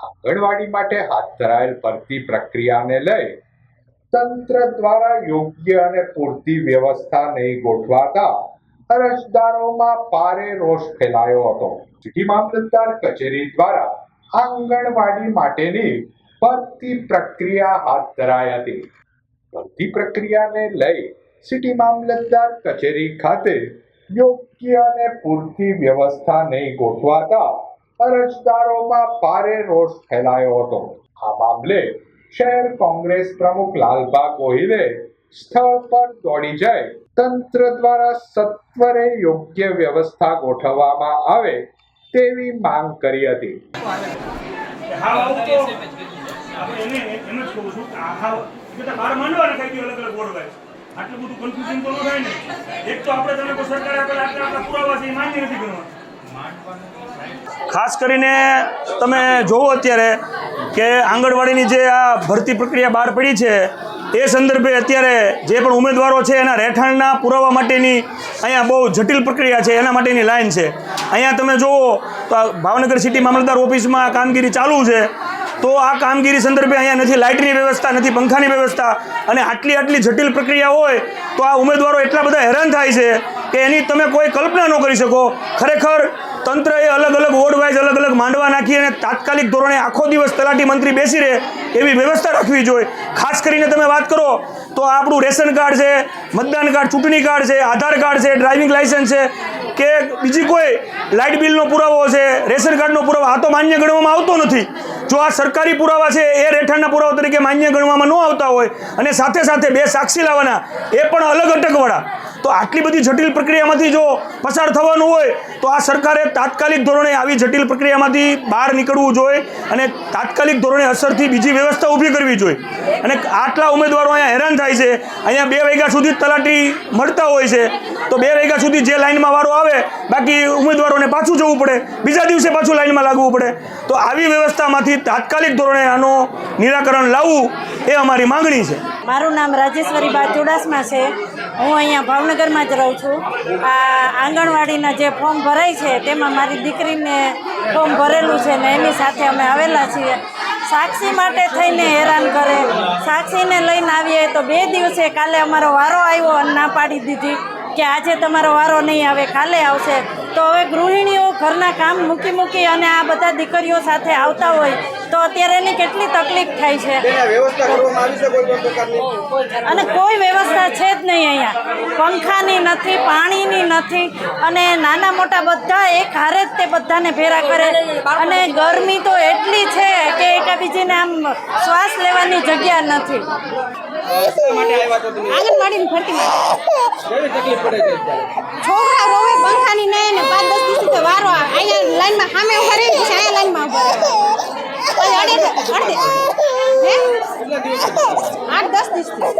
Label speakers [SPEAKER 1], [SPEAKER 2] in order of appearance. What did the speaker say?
[SPEAKER 1] આંગણવાડી માટે હાથ ધરાયેલ ભરતી પ્રક્રિયાને લઈ તંત્ર દ્વારા યોગ્ય અને પૂરતી વ્યવસ્થા નહીં ગોઠવાતા અરજદારોમાં ભારે રોષ ફેલાયો હતો. સિટી મામલતદાર કચેરી દ્વારા આંગણવાડી માટેની ભરતી પ્રક્રિયા હાથ ધરાઈ હતી. ભરતી પ્રક્રિયાને લઈ સિટી મામલતદાર કચેરી ખાતે યોગ્ય અને પૂરતી વ્યવસ્થા નહીં ગોઠવાતા અરજદારોમાં ભારે રોષ ફેલાયો હતો. આ મામલે શહેર કોંગ્રેસ પ્રમુખ લાલબા ગોહિલે સ્થળ પર દોડી જાય. તંત્ર દ્વારા સત્વરે યોગ્ય વ્યવસ્થા ગોઠવવામાં આવે તેવી માંગ કરી હતી.
[SPEAKER 2] આટલું બધું કન્ફ્યુઝન તો ન થાય ને એક તો આપણે તમે સરકારે આપેલા આપણા પુરાવા છે એ માન્ય નથી ગણવા ખાસ કરીને તમે જોવો અત્યારે કે આંગણવાડીની જે આ ભરતી પ્રક્રિયા બહાર પડી છે, એ સંદર્ભે અત્યારે જે પણ ઉમેદવારો છે, એના રહેઠાણના પુરાવા માટેની અહીંયા બહુ જટિલ પ્રક્રિયા છે, એના માટેની લાઈન છે. અહીંયા તમે જુઓ તો ભાવનગર સિટી મામલતદાર ઓફિસમાં આ કામગીરી ચાલુ છે. તો આ કામગીરી સંદર્ભે અહીંયા નથી લાઇટની વ્યવસ્થા, નથી પંખાની વ્યવસ્થા અને આટલી આટલી જટિલ પ્રક્રિયા હોય તો આ ઉમેદવારો એટલા બધા હેરાન થાય છે કે એની તમે કોઈ કલ્પના ન કરી શકો. ખરેખર તંત્રએ અલગ અલગ વોર્ડ વાઇઝ અલગ અલગ માંડવા નાખી અને તાત્કાલિક ધોરણે આખો દિવસ તલાટી મંત્રી બેસી રહે એવી વ્યવસ્થા રાખવી જોઈએ. ખાસ કરીને તમે વાત કરો તો આપણું રેશન કાર્ડ છે, મતદાન કાર્ડ, ચૂંટણી કાર્ડ છે, આધાર કાર્ડ છે, ડ્રાઇવિંગ લાઇસન્સ છે, કે બીજી કોઈ લાઇટ બિલનો પુરાવો છે, રેશન કાર્ડનો પુરાવો, આ તો માન્ય ગણવામાં આવતો નથી. જો આ સરકારી પુરાવા છે, એ રહેઠાણના પુરાવા તરીકે માન્ય ગણવામાં ન આવતા હોય અને સાથે સાથે બે સાક્ષી લાવવાના, એ પણ અલગ અટકવાળા. તો આટલી બધી જટિલ પ્રક્રિયામાંથી જો પસાર થવાનું હોય, તો આ સરકારે તાત્કાલિક ધોરણે આવી જટિલ પ્રક્રિયામાંથી બહાર નીકળવું જોઈએ અને તાત્કાલિક ધોરણે અસરથી બીજી વ્યવસ્થા ઊભી કરવી જોઈએ. અને આટલા ઉમેદવારો અહીંયા હેરાન થાય છે. અહીંયા બે વાગ્યા સુધી તલાટી મળતા હોય છે. તો બે વાગ્યા સુધી જે લાઇનમાં વારો આવે, બાકી ઉમેદવારોને પાછું જવું પડે. બીજા દિવસે પાછું લાઇનમાં લાગવું પડે. તો આવી વ્યવસ્થામાંથી તાત્કાલિક ધોરણે આનું નિરાકરણ લાવવું એ અમારી માંગણી છે.
[SPEAKER 3] મારું નામ રાજેશ્વરી બા ચુડાસમા છે. હું અહીંયા ભાવનગરમાં જ રહું છું. આ આંગણવાડીના જે ફોર્મ ભરાય છે, તેમાં મારી દીકરીને ફોર્મ ભરેલું છે ને એની સાથે અમે આવેલા છીએ. સાક્ષી માટે થઈને હેરાન કરે. સાક્ષીને લઈને આવીએ તો બે દિવસે કાલે અમારો વારો આવ્યો અને ના પાડી દીધી કે આજે તમારો વારો નહીં આવે, કાલે આવશે. તો હવે ગૃહિણીઓ ઘરના કામ મૂકી મૂકી અને આ બધા દીકરીઓ સાથે આવતા હોય તો અત્યારે એની કેટલી તકલીફ થાય છે? અને કોઈ વ્યવસ્થા છે જ નહીં અહીંયા. પંખાની નથી પાણીની નથી અને નાના મોટા બધા એક હારે જ તે બધાને ભેરા કરે. અને ગરમી તો એટલી છે કે એકાબીજીને આમ શ્વાસ લેવાની જગ્યા નથી.
[SPEAKER 4] આંગણવાડીની છોકરા રોવે પંખાની નહીં ને પાંચ દસ દિવસ સુધી વારો આવે ઊભા રહે પછી અહીંયા લાઈનમાં
[SPEAKER 5] ઊભા દિવસ
[SPEAKER 4] આઠ દસ દિવસથી.